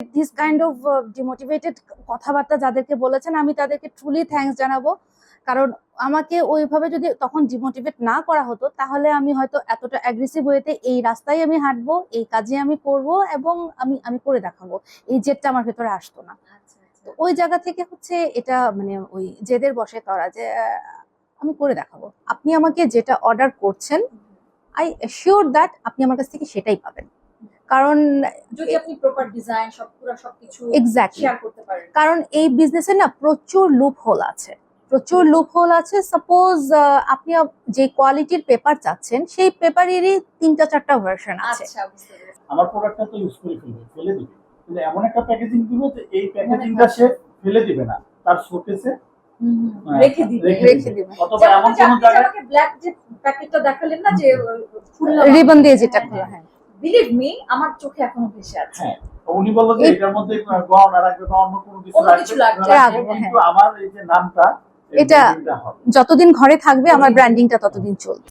This kind of demotivated কথাবার্তা যাদেরকে বলেছেন আমি তাদেরকে ট্রুলি থ্যাঙ্কস জানাব। কারণ আমাকে ওইভাবে যদি তখন ডিমোটিভেট না করা হতো তাহলে আমি হয়তো এতটা অ্যাগ্রেসিভ হয়েতে এই রাস্তায় আমি হাঁটবো এই কাজে আমি করব এবং আমি আমি করে দেখাবো। এই জেদটা আমার ভেতরে আসতো না। তো ওই জায়গা থেকে হচ্ছে এটা মানে ওই জেদের বসে করা যে আমি করে দেখাবো। আপনি আমাকে যেটা অর্ডার করছেন আই শিওর দ্যাট আপনি আমার কাছ থেকে সেটাই পাবেন। কারণ যদি আপনি প্রপার ডিজাইন সব পুরো সবকিছু এক্স্যাক্টলি শেয়ার করতে পারেন। কারণ এই বিজনেসে না প্রচুর লুপ হোল আছে। প্রচুর লুপ হোল আছে সাপোজ আপনি যে কোয়ালিটির পেপার চাচ্ছেন সেই পেপারেরই তিনটা চারটা ভার্সন আছে। আচ্ছা বুঝতে পেরেছি। আমার প্রোডাক্টটা তো ইউজ করে ফেলবে ফেলে দিবে। কিন্তু এমন একটা প্যাকেজিং দিবে যে এই প্যাকেজিংটা সে ফেলে দিবে না। তার শোকেসে রেখে দিবে। রেখে দিবে। অথবা এমন কোন জায়গায় ব্ল্যাক যে প্যাকেটটা দেখালেন না যে রিবন দিয়ে যেটা খোলা হ্যাঁ। বিলিভ মি আমার চোখে এখনও ভেসে আছে। হ্যাঁ উনি বলল যে এটার মধ্যে গহনা রাখবে বা অন্য কোনো কিছু রাখবে কিন্তু আমার এই যে নামটা এটা- যতদিন ঘরে থাকবে আমার ব্র্যান্ডিংটা ততদিন চলবে।